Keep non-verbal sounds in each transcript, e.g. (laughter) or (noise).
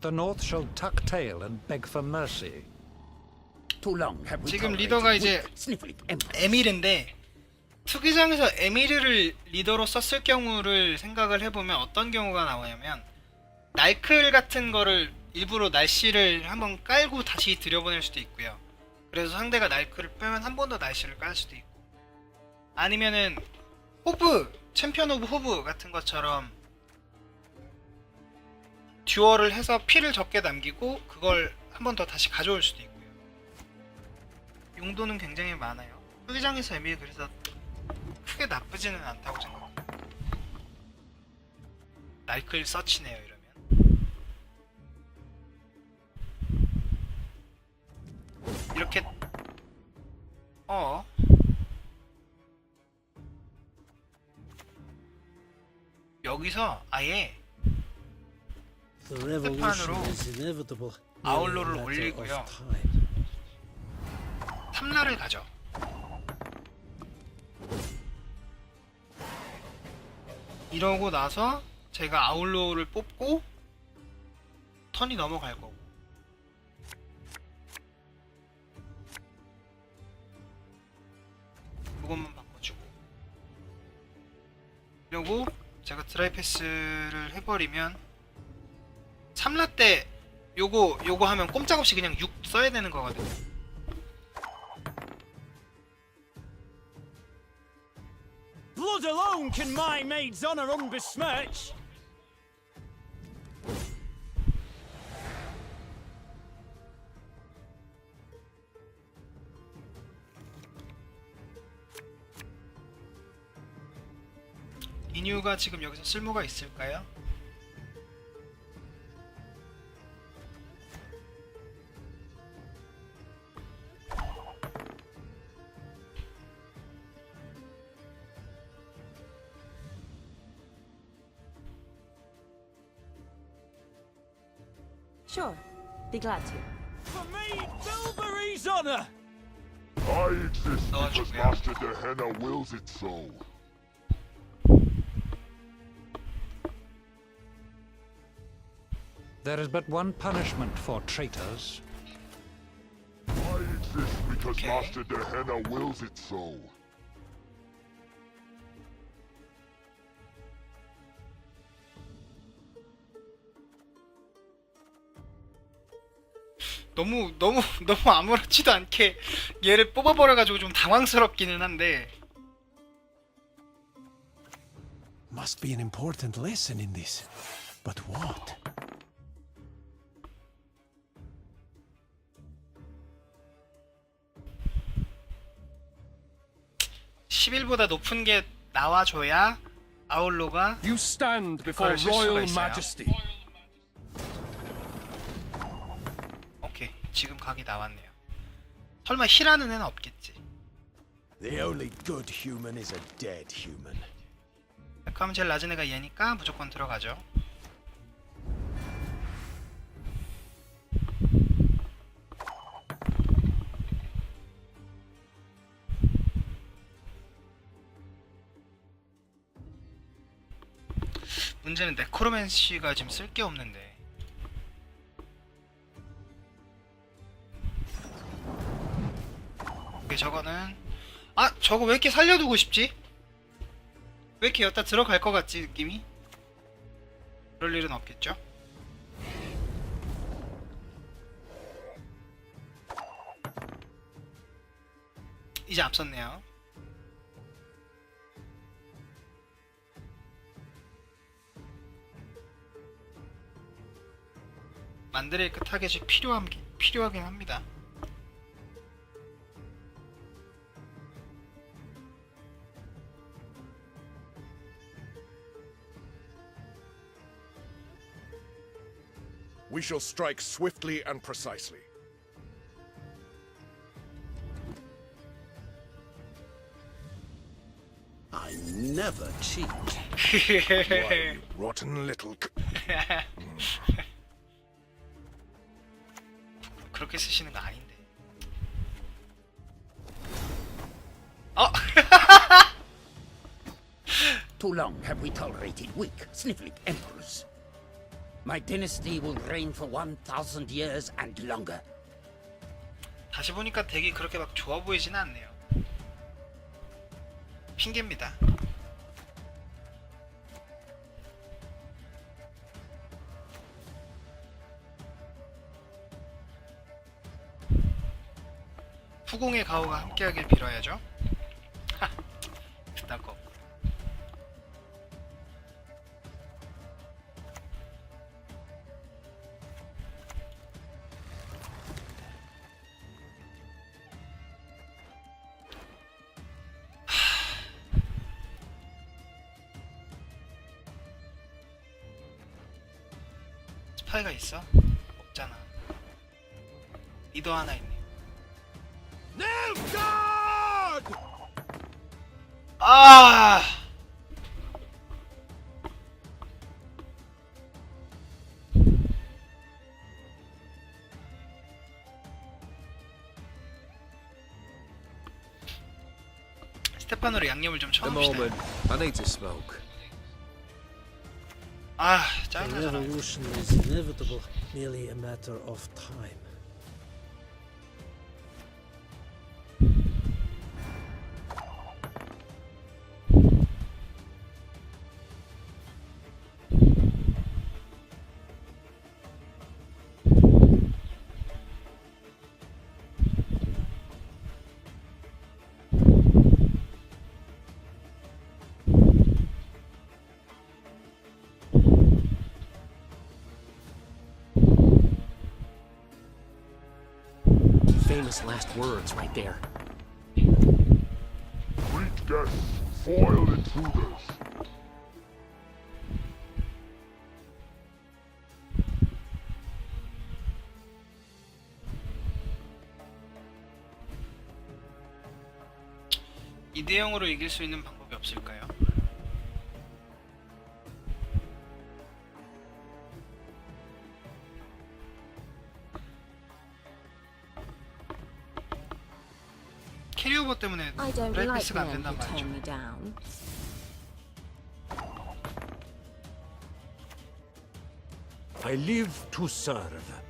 The North shall tuck tail and beg for mercy. Too long have we 지금 리더가 이제. 에미르인데 투기장에서 에미르를 리더로 썼을 경우를 생각을 해보면 어떤 경우가 나오냐면 날클 같은 거를 일부러 날씨를 한번 깔고 다시 들여보낼 수도 있고요. 그래서 상대가 날클을 빼면 한 번 더 날씨를 깔 수도 있고 아니면은 호브 챔피언 오브 호브 같은 것처럼 듀얼을 해서 피를 적게 남기고 그걸 한 번 더 다시 가져올 수도 있고요. 용도는 굉장히 많아요. 투기장에서 에미르 그래서 크게 나쁘지는 않다고 생각해요. 날클 서치네요 이러면. 이렇게 어 여기서 아예 The revolution 판으로 is inevitable. 아울로를 올리고요. 탐라를 가죠. 이러고 나서 제가 아울로를 뽑고 턴이 넘어갈 거고 그것만 바꿔주고 이러고 제가 드라이 패스를 해버리면 3라 때 요거 요거 하면 꼼짝없이 그냥 6 써야 되는 거거든요 Blood alone can my maid's honour unbesmirch. 이뉴가 지금 여기서 쓸모가 있을까요? Sure, be glad to. For me, Bilberry's honor! I exist oh, because Master Dehenna wills it so. There is but one punishment for traitors. I exist because okay. Master Dehenna wills it so. 너무 너무 너무 아무렇지도 않게 얘를 뽑아버려 가지고 좀 당황스럽기는 한데 Must be an important lesson in this. But what? 11보다 높은 게 나와줘야 아울로가 You stand before royal 있어요. majesty. 지금 각이 나왔네요. 설마 히라는 애는 없겠지. The only good human is a dead human. 그럼 제일 낮은 애가 얘니까 무조건 들어가죠. 문제는 네코로맨시가 지금 쓸 게 없는데 저거는 아 저거 왜 이렇게 살려두고 싶지? 왜 이렇게 여기다 들어갈 것 같지 느낌이? 그럴 일은 없겠죠? 이제 앞섰네요. 만드레이크 타겟이 필요함, 필요하긴 합니다. We shall strike swiftly and precisely. I never cheat. Why, you rotten little. (laughs) c- 그렇게 쓰시는 거 아닌데. 어? (laughs) Too long have we tolerated weak, sniffling emperors. My dynasty will reign for 1,000 years and longer. 다시 보니까 덱이 그렇게 막 좋아 보이지는 않네요. 핑계입니다. 후공의 가오가 함께하길 빌어야죠. 스파이가 있어? 없잖아. 리더 하나 있네. 아! 스테파노로 양념을 좀 The 쳐놓읍시다. moment. I need to smoke. 아, The 짜증나잖아. revolution is inevitable, merely a matter of time. Famous last words right there. Great death, foil intruders. 이 대형으로 이길 수 있는 방법이 없을까요? 캐리오버 때문에 I don't like 브레이크스가 안 men who 된단 말이죠. tone me down. I live to serve.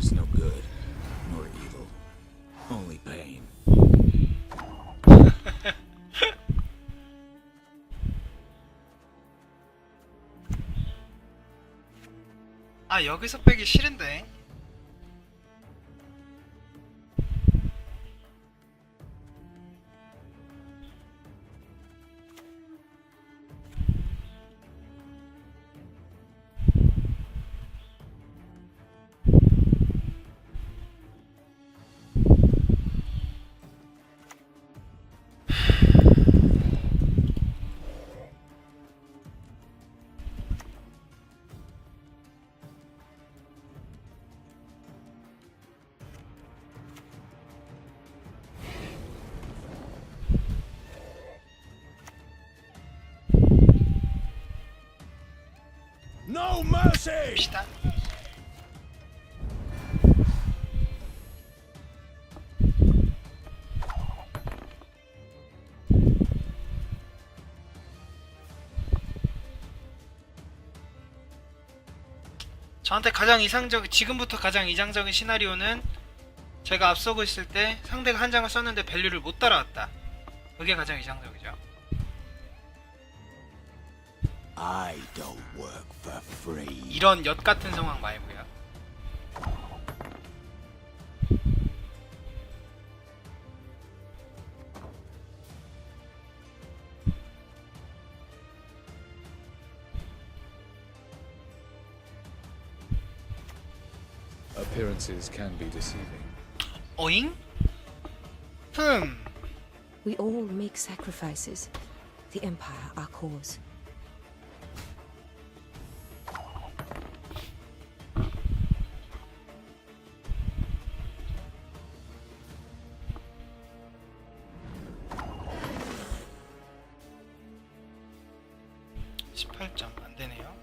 is no good nor evil, only pain. (laughs) 아 여기서 빼기 싫은데 봅시다 저한테 가장 이상적 지금부터 가장 이상적인 시나리오는 제가 앞서고 있을 때 상대가 한 장을 썼는데 밸류를 못 따라왔다. 그게 가장 이상적이죠 I don't work for free. 이런 엿 같은 상황 말고요. Appearances can be deceiving. 어잉? 흠. Hmm. We all make sacrifices. The Empire, our cause. 십팔 점. 안 되네요.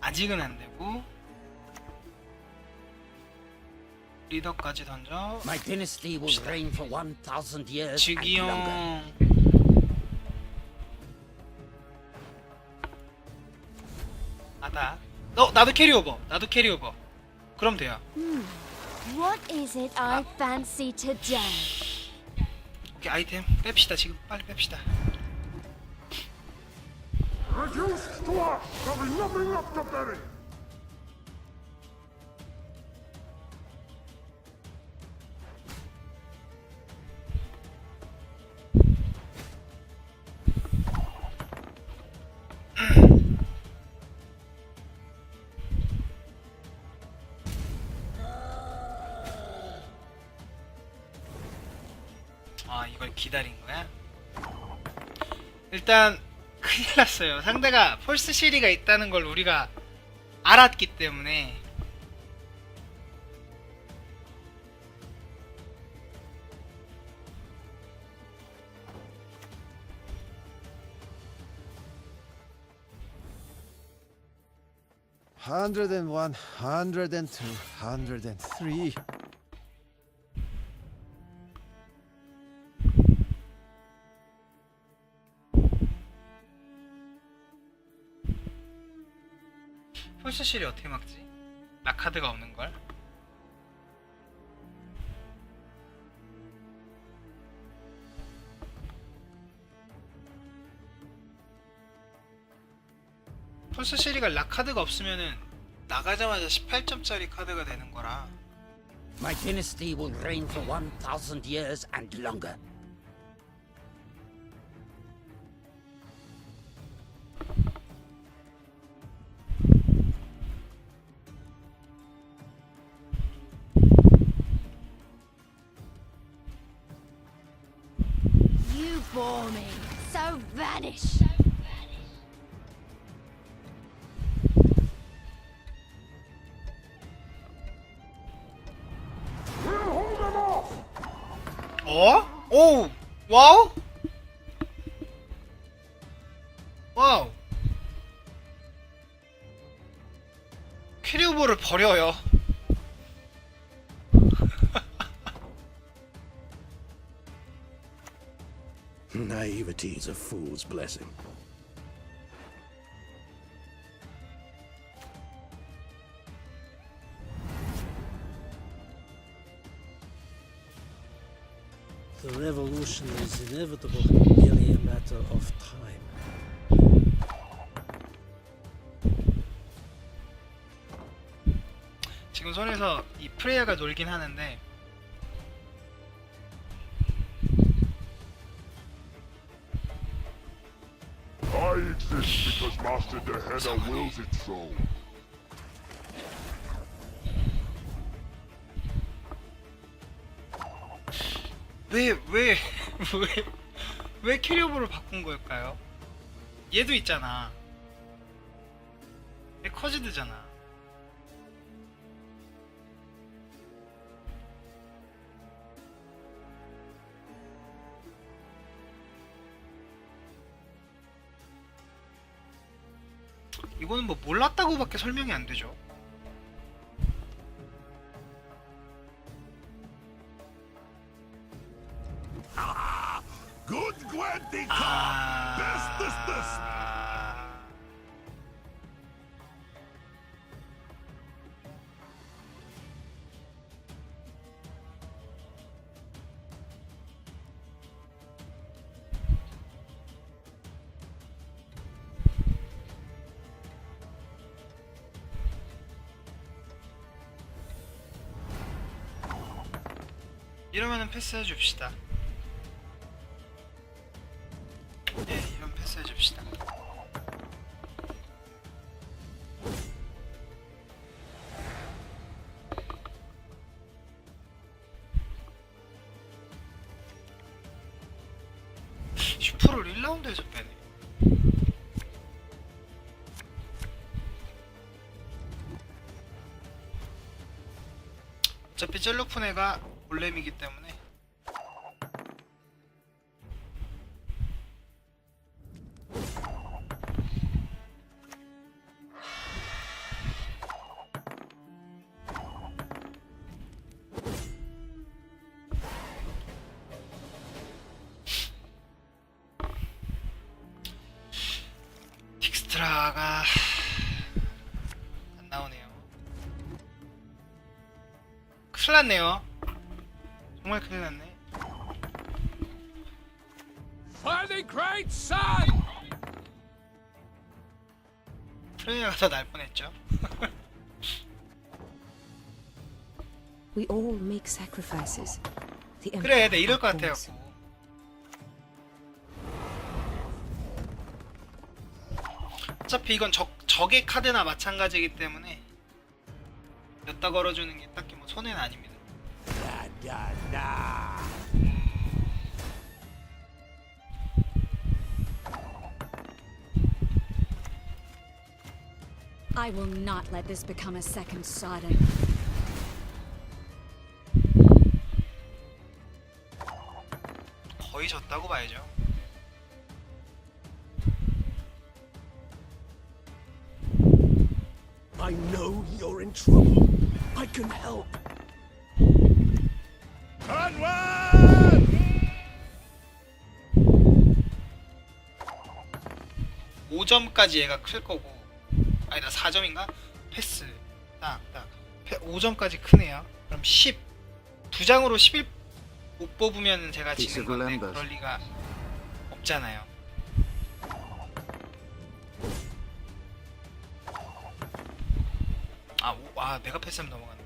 아직은 안 되고 리더까지 던져. My dynasty will reign for 1,000 years and longer. 즉이형 아다. 어 나도 캐리오버. 나도 캐리오버. 그럼 돼요. What is it I fancy today? 오케이 아이템 뺍시다. 지금 빨리 뺍시다 Reduced to us! Be nothing left to bury! 아 이걸 기다린 거야? 일단 큰일 났어요 상대가 폴스 시리가 있다는 걸 우리가 알았기 때문에 Hundred and one, hundred and two, hundred and three. 어떻게 막지? 라카드가 없는 걸? 폴스 시리가 라카드가 없으면은 나가자마자 18점짜리 카드가 되는 거라 My dynasty will reign for 1,000 years and longer. Bore me. So vanish. 어? 오! 와우? 와우 캐리오버를 버려요 Naivety is a fool's blessing. The revolution is inevitable, merely a matter of time. 지금 손에서 이 프레야가 놀긴 하는데 Master Dehenna wills it so. 왜왜왜왜 캐리오버를 바꾼 걸까요? 얘도 있잖아 얘 커즈드잖아 이거는 뭐 몰랐다고밖에 설명이 안 되죠. 아... 이건 패스해 줍시다. 네, 예, 이건 패스해 줍시다. 슈프를 1라운드에서 빼네. 어차피 젤로프네가 볼렘이기 때문에 났네요. 정말 큰일 났네. For the great sun! 프레이가 더날 뻔했죠. (laughs) We all make sacrifices. The 그래, Empire 네 이럴 것. 같아요. 어차피 이건 적, 적의 카드나 마찬가지이기 때문에 엿다 걸어주는 게 딱히 뭐 손해는 아닙니다. I will not let this become a second Sodom. 거의 졌다고 봐야죠. I know you're in trouble. I can help. 5점까지 얘가 클 거고. 아니다 4점인가? 패스. 딱딱. 5점까지 크네요. 그럼 10 두 장으로 11 못 뽑으면 제가 지는 건데 그럴 리가 없잖아요. 아, 오, 아 내가 패스하면 넘어가네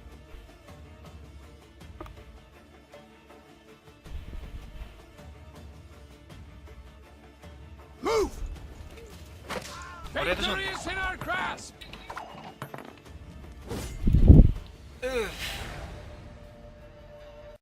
좀 Victory